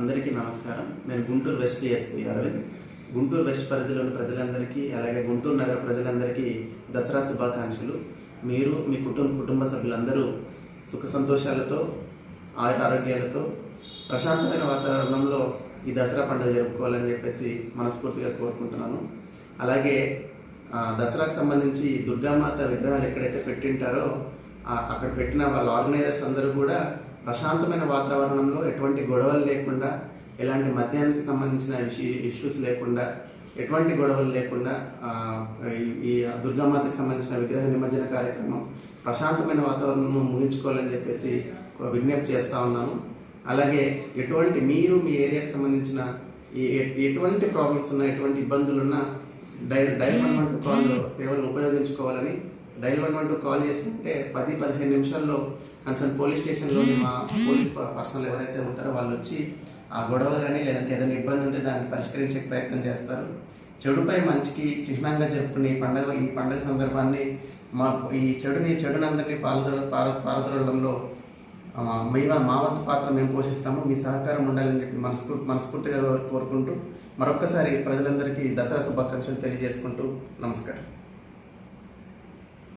అందరికీ నమస్కారం. నేను Guntur west SP Aravind. Guntur west పరిధిలోని ప్రజలందరికీ అలాగే గుంటూరు నగర ప్రజలందరికీ దసరా శుభాకాంక్షలు. మీరు మీ కుటుంబ కుటుంబ సభ్యులందరూ సుఖ సంతోషాలతో ఆయుర ఆరోగ్యాలతో ప్రశాంతమైన వాతావరణంలో ఈ దసరా పండుగ జరుపుకోవాలని చెప్పేసి మనస్ఫూర్తిగా కోరుకుంటున్నాను. అలాగే దసరాకు సంబంధించి దుర్గామాత విగ్రహాలు ఎక్కడైతే పెట్టింటారో అక్కడ పెట్టిన వాళ్ళ ఆర్గనైజర్స్ అందరూ కూడా ప్రశాంతమైన వాతావరణంలో ఎటువంటి గొడవలు లేకుండా ఎలాంటి మద్యానికి సంబంధించిన ఇష్యూ- ఇష్యూస్ లేకుండా ఎటువంటి గొడవలు లేకుండా ఈ- దుర్గామాతకి సంబంధించిన విగ్రహ నిమజ్జన కార్యక్రమం ప్రశాంతమైన వాతావరణం ముగించుకోవాలని చెప్పేసి విజ్ఞప్తి చేస్తూ ఉన్నాను. అలాగే ఎటువంటి మీరు మీ ఏరియాకి సంబంధించిన ఈ- ఎటువంటి ప్రాబ్లమ్స్ ఉన్నా ఎటువంటి ఇబ్బందులు ఉన్నా డై డైమండ్ కాల్ సేవలను ఉపయోగించుకోవాలని dial one one two call చేసుకుంటే పది పదిహేను నిమిషాల్లో కన్సర్న్ పోలీస్ స్టేషన్లోని మా పోలీస్ పర్సనల్ ఎవరైతే ఉంటారో వాళ్ళు వచ్చి ఆ గొడవ కానీ లేదంటే ఏదైనా ఇబ్బంది ఉంటే దాన్ని పరిష్కరించే ప్రయత్నం చేస్తారు. చెడుపై మంచికి చిహ్నంగా జరుపుకునే ఈ ఈ పండుగ సందర్భాన్ని మా ఈ చెడుని చెడునందరినీ పారద్ర పాల పారద్రోలంలో మీ మా వంతు పాత్ర మేము పోషిస్తాము. మీ సహకారం ఉండాలని చెప్పి మనస్ఫూర్ మనస్ఫూర్తిగా కోరుకుంటూ మరొక్కసారి ప్రజలందరికీ దసరా శుభాకాంక్షలు తెలియజేసుకుంటూ నమస్కారం.